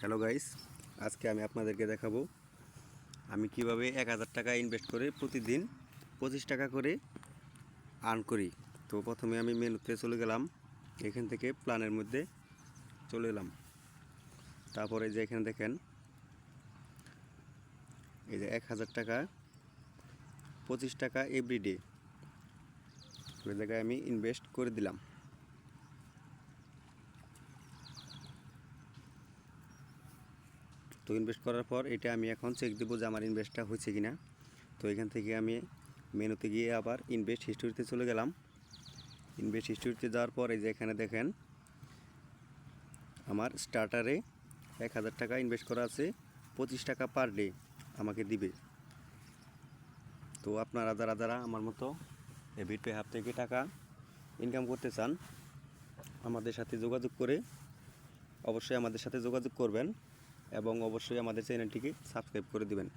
Hello guys আজকে আমি আপনাদেরকে দেখাবো, আমি কীভাবে এক হাজার টাকা ইনভেস্ট করে প্রতিদিন পঁচিশ টাকা করে আর্ন করি। তো প্রথমে আমি মেনুতে চলে গেলাম, এখান থেকে প্ল্যানের মধ্যে চলে এলাম। তারপরে যে এখানে দেখেন, এই যে এক হাজার টাকা পঁচিশ টাকা এভরিডে ওই জায়গায় আমি ইনভেস্ট করে দিলাম। তো ইনভেস্ট করার পর এটা আমি এখন চেক দেবো যে আমার ইনভেস্টটা হয়েছে কিনা। তো এখান থেকে আমি মেনুতে গিয়ে আবার ইনভেস্ট হিস্টোরিতে চলে গেলাম। ইনভেস্ট হিস্টোরিতে যাওয়ার পর এই যে এখানে দেখেন, আমার স্টার্টারে এক হাজার টাকা ইনভেস্ট করা আছে, পঁচিশ টাকা পার ডে আমাকে দিবে। তো আপনারা যারা যারা আমার মতো এই ভিটপে হাব থেকে টাকা ইনকাম করতে চান, আমাদের সাথে যোগাযোগ করে অবশ্যই আমাদের সাথে যোগাযোগ করবেন। এবং অবশ্যই আমাদের চ্যানেলটিকে সাবস্ক্রাইব করে দিবেন।